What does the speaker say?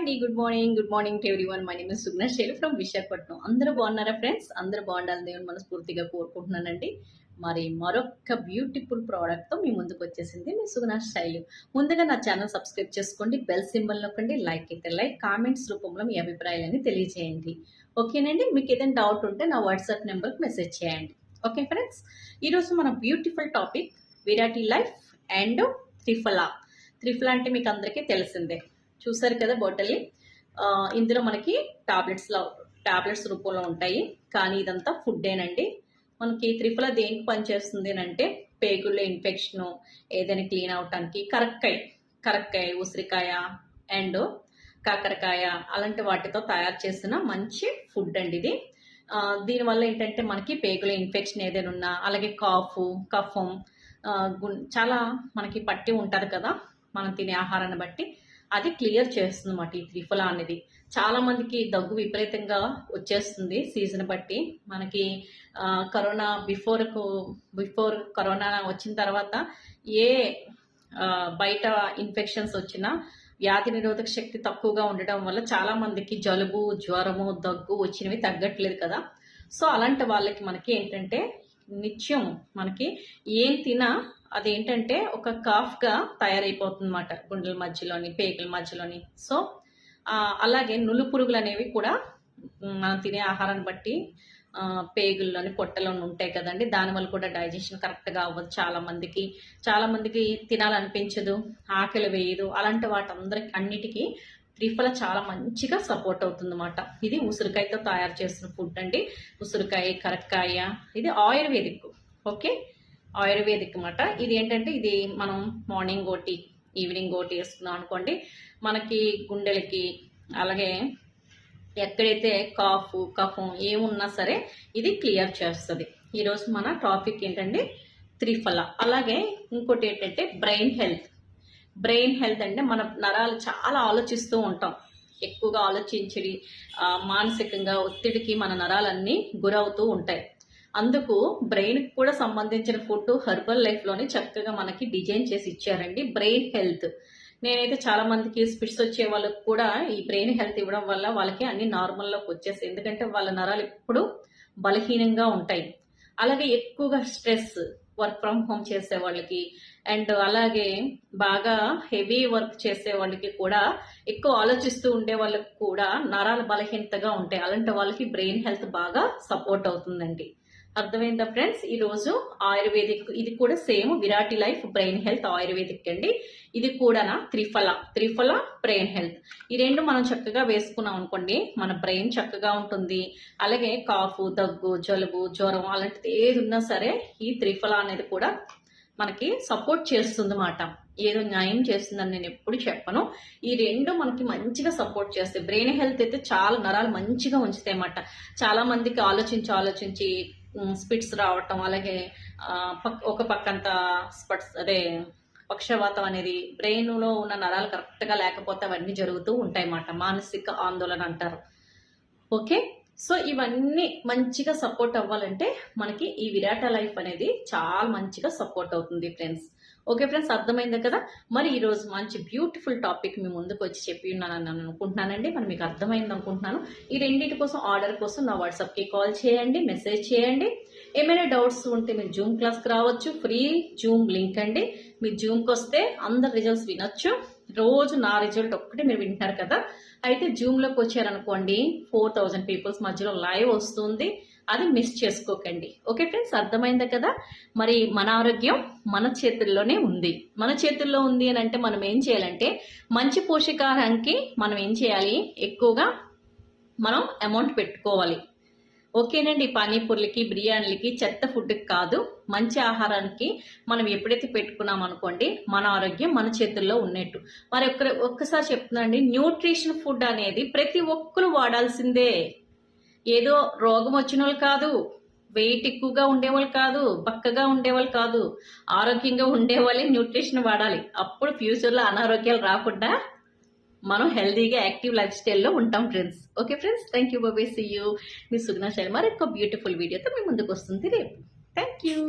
అండి. Good morning good morning to everyone my name Sugna Shaili from Visakhapatnam అందరూ బాగున్నారా friends అందరూ బాగుండాలని దేవుని మనస్ఫూర్తిగా కోరుకుంటున్నానండి. మరి మరొక బ్యూటిఫుల్ ప్రోడక్ట్తో మీ ముందుకు వచ్చేసింది మీ సుగుణ శైలి ముందుగా నా ఛానల్ సబ్స్క్రైబ్ చేసుకోండి బెల్ సింబల్ నొక్కండి లైక్ అయితే లైక్ కామెంట్స్ రూపంలో మీ అభిప్రాయాలని తెలియజేయండి. ఓకేనండి? మీకు ఏదైనా డౌట్ ఉంటే నా వాట్సాప్ నెంబర్కి మెసేజ్ చేయండి. ఓకే ఫ్రెండ్స్ ఈరోజు మన బ్యూటిఫుల్ టాపిక్ విరాటి లైఫ్ అండ్ త్రిఫలా త్రిఫలా అంటే మీకు అందరికీ తెలిసిందే. చూసారు కదా బాటిల్ని? ఇందులో మనకి టాబ్లెట్స్లో టాబ్లెట్స్ రూపంలో ఉంటాయి. కానీ ఇదంతా ఫుడ్డేనండి. మనకి త్రిఫల దేనికి పనిచేస్తుంది అంటే పేగుల్లో ఇన్ఫెక్షను ఏదైనా క్లీన్ అవటానికి కరక్కాయ కరక్కాయ ఉసిరికాయ అండ్ కాకరకాయ అలాంటి వాటితో తయారు చేసిన మంచి ఫుడ్ అండి ఇది దీనివల్ల ఏంటంటే మనకి పేగుల ఇన్ఫెక్షన్ ఏదైనా ఉన్నా అలాగే కాఫ్ కఫం చాలా మనకి పట్టి ఉంటుంది కదా. మనం తినే ఆహారాన్ని బట్టి అది క్లియర్ చేస్తుంది అన్నమాట ఈ త్రిఫల అనేది. చాలా మందికి దగ్గు విపరీతంగా వచ్చేస్తుంది సీజన్ బట్టి. మనకి కరోనా బిఫోర్ బిఫోర్ కరోనా వచ్చిన తర్వాత ఏ బయట ఇన్ఫెక్షన్స్ వచ్చినా వ్యాధి నిరోధక శక్తి తక్కువగా ఉండడం వల్ల చాలా మందికి జలుబు జ్వరము దగ్గు వచ్చినవి తగ్గట్లేదు కదా. సో అలాంటి వాళ్ళకి మనకి ఏంటంటే నిత్యం మనకి ఏం తినా అదేంటంటే ఒక కాఫ్గా తయారైపోతుంది అనమాట గుండెల మధ్యలోని పేగుల మధ్యలోని. సో అలాగే నులు పురుగులు అనేవి కూడా మనం తినే ఆహారాన్ని బట్టి పేగుల్లోని పొట్టలోని ఉంటాయి కదండి. దానివల్ల కూడా డైజెషన్ కరెక్ట్గా అవ్వదు చాలామందికి. చాలామందికి తినాలనిపించదు ఆకలి వేయదు. అలాంటి వాటందరికి అన్నిటికీ త్రిఫల చాలా మంచిగా సపోర్ట్ అవుతుంది అన్నమాట ఇది ఉసిరికాయతో తయారు చేసిన ఫుడ్ అండి. ఉసిరికాయ కరక్కాయ ఇది ఆయుర్వేదిక్ ఓకే? ఆయుర్వేదిక్ అన్నమాట ఇది ఏంటంటే ఇది మనం మార్నింగ్ ఒకటి ఈవినింగ్ ఒకటి వేసుకున్నాం అనుకోండి. మనకి గుండెలకి అలాగే ఎక్కడైతే కాఫ్ కఫం ఏమున్నా సరే ఇది క్లియర్ చేస్తుంది. ఈరోజు మన టాపిక్ ఏంటంటే త్రిఫల. అలాగే ఇంకోటి ఏంటంటే బ్రెయిన్ హెల్త్. బ్రెయిన్ హెల్త్ అంటే మన నరాలు చాలా ఆలోచిస్తూ ఉంటాం. ఎక్కువగా ఆలోచించి మానసికంగా ఒత్తిడికి మన నరాలన్నీ గురవుతూ ఉంటాయి. అందుకు బ్రెయిన్కి కూడా సంబంధించిన ఫుడ్ హెర్బల్ లైఫ్లోనే చక్కగా మనకి డిజైన్ చేసి ఇచ్చారండి. బ్రెయిన్ హెల్త్ నేనైతే చాలా మందికి స్పిట్స్ వచ్చే వాళ్ళకి కూడా ఈ బ్రెయిన్ హెల్త్ ఇవ్వడం వల్ల వాళ్ళకి అన్ని నార్మల్లోకి వచ్చేస్తాయి. ఎందుకంటే వాళ్ళ నరాలు ఎప్పుడు బలహీనంగా ఉంటాయి. అలాగే ఎక్కువగా స్ట్రెస్ వర్క్ ఫ్రమ్ హోమ్ చేసే వాళ్ళకి అండ్ అలాగే బాగా హెవీ వర్క్ చేసే వాళ్ళకి కూడా ఎక్కువ ఆలోచిస్తూ ఉండే వాళ్ళకి కూడా నరాలు బలహీనతగా ఉంటాయి. అలాంటి వాళ్ళకి బ్రెయిన్ హెల్త్ బాగా సపోర్ట్ అవుతుందండి. అర్థమైందా ఫ్రెండ్స్? ఈరోజు ఆయుర్వేదిక్ ఇది కూడా సేమ్ విరాటి లైఫ్ బ్రెయిన్ హెల్త్ ఆయుర్వేదిక్ అండి. ఇది కూడా త్రిఫల త్రిఫల బ్రెయిన్ హెల్త్. ఈ రెండు మనం చక్కగా వేసుకున్నాం అనుకోండి మన బ్రెయిన్ చక్కగా ఉంటుంది. అలాగే కాఫ్ దగ్గు జలుబు జ్వరం అలాంటిది ఏది ఉన్నా సరే ఈ త్రిఫల అనేది కూడా మనకి సపోర్ట్ చేస్తుంది అన్నమాట ఏదో న్యాయం చేస్తుందని నేను ఎప్పుడు చెప్పను. ఈ రెండు మనకి మంచిగా సపోర్ట్ చేస్తాయి. బ్రెయిన్ హెల్త్ అయితే చాలా నరాలు మంచిగా ఉంచుతాయి అన్నమాట. చాలా మందికి ఆలోచించి ఆలోచించి స్పిట్స్ రావటం అలాగే పక్- ఒక పక్కంతా స్పట్స్ అదే పక్షవాతం అనేది బ్రెయిన్లో ఉన్న నరాలు కరెక్ట్గా లేకపోతే అవన్నీ జరుగుతూ ఉంటాయి అన్నమాట మానసిక ఆందోళన అంటారు. ఓకే? సో ఇవన్నీ మంచిగా సపోర్ట్ అవ్వాలంటే మనకి ఈ విరాట లైఫ్ అనేది చాలా మంచిగా సపోర్ట్ అవుతుంది ఫ్రెండ్స్. ఓకే ఫ్రెండ్స్ అర్థమైంది కదా? మరి ఈరోజు మంచి బ్యూటిఫుల్ టాపిక్ మీ ముందుకు వచ్చి చెప్పి ఉన్నానని నేను అనుకుంటున్నానండి. మరి మీకు అర్థమైంది అనుకుంటున్నాను. ఈ రెండింటి కోసం ఆర్డర్ కోసం నా వాట్సాప్కి కాల్ చేయండి మెసేజ్ చేయండి. ఏమైనా డౌట్స్ ఉంటే మీరు జూమ్ క్లాస్కి రావచ్చు. ఫ్రీ జూమ్ లింక్ అండి. మీరు జూమ్కి వస్తే అందరు రిజల్ట్స్ వినొచ్చు. రోజు నా రిజల్ట్ ఒక్కటే మీరు వింటున్నారు కదా. అయితే జూమ్లోకి వచ్చారనుకోండి ఫోర్ థౌజండ్ పీపుల్స్ మధ్యలో లైవ్ వస్తుంది. అది మిస్ చేసుకోకండి. Okay friends? అర్థమైందా కదా? మరి మన ఆరోగ్యం మన చేతుల్లోనే ఉంది. మన చేతుల్లో ఉంది అని అంటే మనం ఏం చేయాలంటే మంచి పోషకాహారానికి మనం ఏం చేయాలి? ఎక్కువగా మనం అమౌంట్ పెట్టుకోవాలి. ఓకేనండి? పానీపూర్లకి బిర్యానీలకి చెత్త ఫుడ్కి కాదు. మంచి ఆహారానికి మనం ఎప్పుడైతే పెట్టుకున్నాం అనుకోండి మన ఆరోగ్యం మన చేతుల్లో ఉన్నట్టు. మరి ఒక్క ఒక్కసారి చెప్తున్నాండి న్యూట్రిషన్ ఫుడ్ అనేది ప్రతి ఒక్కరు వాడాల్సిందే. ఏదో రోగం వచ్చిన వాళ్ళు కాదు వెయిట్ ఎక్కువగా ఉండేవాళ్ళు కాదు బక్కగా ఉండేవాళ్ళు కాదు. ఆరోగ్యంగా ఉండేవాళ్ళే న్యూట్రిషన్ వాడాలి. అప్పుడు ఫ్యూచర్లో అనారోగ్యాలు రాకుండా మనం హెల్తీగా యాక్టివ్ లైఫ్ స్టైల్లో ఉంటాం friends. Okay friends? Thank you Bobby see you మీ సుగ్నా శర్మ మరొక బ్యూటిఫుల్ వీడియోతో మీ ముందుకు వస్తుంది రేపు. Thank you